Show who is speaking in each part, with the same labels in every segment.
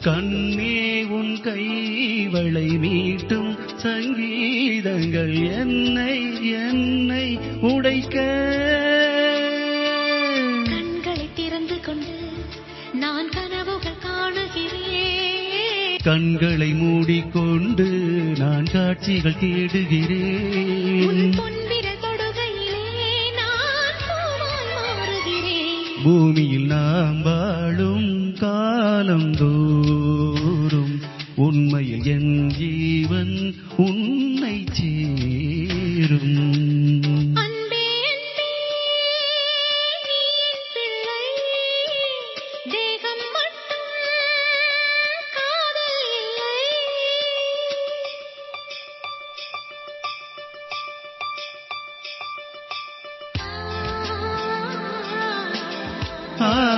Speaker 1: கண்ணே
Speaker 2: உன் கைவளை மீட்டும் சங்கீதங்கள் என்னை என்னை உடைக்க.
Speaker 1: கண்களை திறந்து கொண்டு நான் கனவுகள் காணுகிறேன்.
Speaker 2: கண்களை மூடிக்கொண்டு நான் காட்சிகள் தேடுகிறேன். பூமியில் நாம் வாழ ها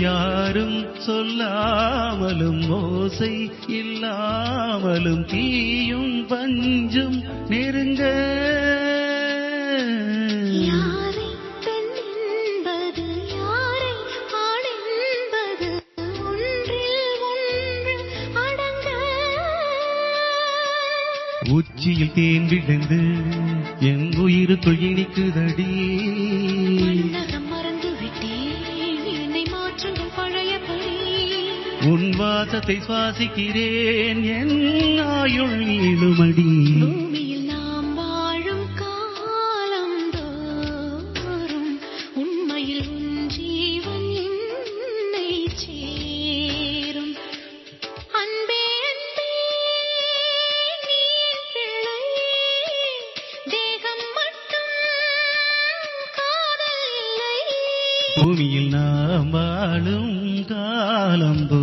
Speaker 2: யாரும் சொல்லாமலும் ஓசை இல்லாமலும் தீயும் பஞ்சும் நெருங்க. உச்சியில் தேன் விழுந்து என் இனிக்குதடி
Speaker 1: சுற்றும் பழைய பொறி
Speaker 2: உன் வாசத்தை சுவாசிக்கிறேன் என் ஆயுள் நீளுமடி.
Speaker 1: பூமியில்
Speaker 2: பூமியில் நாம் வாழும் காலம்போ